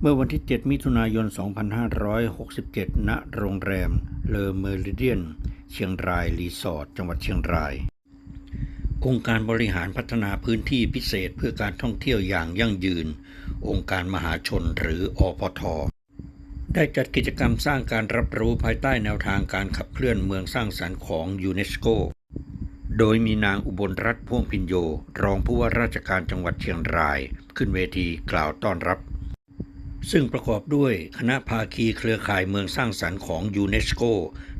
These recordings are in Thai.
เมื่อวันที่ 7 มิถุนายน 2567 ณ โรงแรม เลอเมริเดียน เชียงราย รีสอร์ท จังหวัดเชียงราย องค์การบริหารพัฒนาพื้นที่พิเศษเพื่อการท่องเที่ยวอย่างยั่งยืน องค์การมหาชนหรืออพท ได้จัดกิจกรรมสร้างการรับรู้ภายใต้แนวทางการขับเคลื่อนเมืองสร้างสรรค์ของยูเนสโก โดยมีนางอุบลรัตน์พ่วงพินโย รองผู้ว่าราชการจังหวัดเชียงราย ขึ้นเวทีกล่าวต้อนรับ ซึ่งประกอบด้วยคณะภาคีเครือข่ายเมืองสร้างสรรค์ของยูเนสโก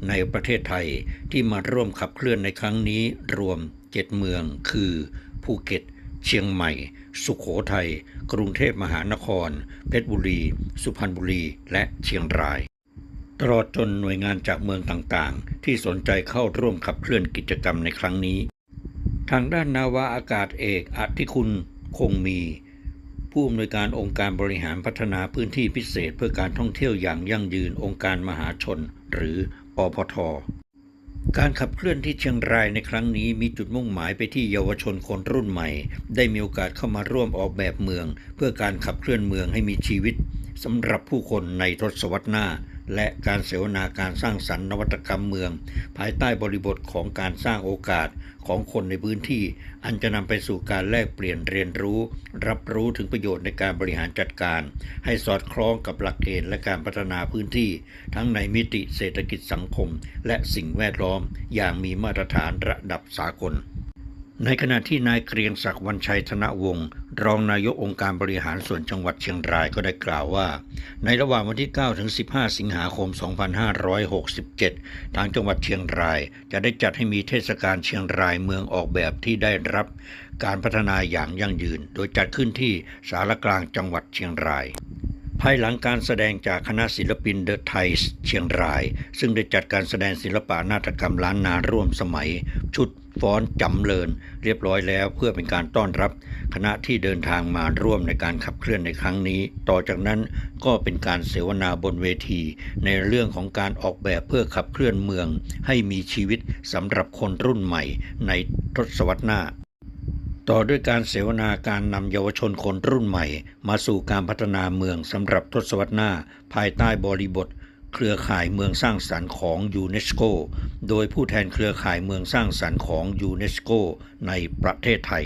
ในประเทศไทยที่มาร่วมขับเคลื่อนในครั้งนี้รวม 7 เมืองคือ ภูเก็ต เชียงใหม่ สุขโขทัย กรุงเทพมหานคร เพชรบุรี สุพรรณบุรี และเชียงรายตลอดจนหน่วยงานจากเมืองต่างๆ ที่สนใจเข้าร่วมขับเคลื่อนกิจกรรมในครั้งนี้ ทางด้านนาวาอากาศเอกอธิคุณคงมี ผู้อำนวยการองค์การบริหารพัฒนาพื้นที่พิเศษเพื่อการท่องเที่ยวอย่างยั่งยืนองค์การมหาชน หรืออพทการขับเคลื่อนที่เชียงรายในครั้งนี้มีจุดมุ่งหมายไปที่เยาวชนคนรุ่นใหม่ ได้มีโอกาสเข้ามาร่วมออกแบบเมือง เพื่อการขับเคลื่อนเมืองให้มีชีวิตสำหรับผู้คนในทศวรรษหน้า และการเสวนาการสร้างสรรค์นวัตกรรมเมือง ภายใต้บริบทของการสร้างโอกาสของคนในพื้นที่ อันจะนำไปสู่การแลกเปลี่ยนเรียนรู้ รับรู้ถึงประโยชน์ในการบริหารจัดการ ให้สอดคล้องกับหลักเกณฑ์และการพัฒนาพื้นที่ ทั้งในมิติเศรษฐกิจสังคม และสิ่งแวดล้อม อย่างมีมาตรฐานระดับสากลในขณะที่นายเกรียงศักดิ์วันชัยธนวงศ์ รองนายกองค์การบริหารส่วนจังหวัดเชียงรายก็ได้กล่าวว่า ในระหว่างวันที่ 9 ถึง 15 สิงหาคม 2567 ทางจังหวัดเชียงรายจะได้จัดให้มีเทศกาลเชียงรายเมืองออกแบบที่ได้รับการพัฒนาอย่างยั่งยืน โดยจัดขึ้นที่สารกลางจังหวัดเชียงรายภายหลังการแสดงจากคณะศิลปินเดอะไทยเชียงราย ซึ่งได้จัดการแสดงศิลปะนาฏกรรมล้านนาร่วมสมัย ชุด ฟ้อนจำเลินเรียบร้อยแล้วเพื่อเป็นการต้อนรับ คณะที่เดินทางมาร่วมในการขับเคลื่อนในครั้งนี้ ต่อจากนั้นก็เป็นการเสวนาบนเวที ในเรื่องของการออกแบบเพื่อขับเคลื่อนเมือง ให้มีชีวิตสำหรับคนรุ่นใหม่ในทศวรรษหน้าต่อด้วยการเสวนาการนำเยาวชนคนรุ่นใหม่ มาสู่การพัฒนาเมืองสำหรับทศวรรษหน้า ภายใต้บริบท เครือข่ายเมืองสร้างสรรค์ของยูเนสโก โดยผู้แทนเครือข่ายเมืองสร้างสรรค์ของยูเนสโกในประเทศไทย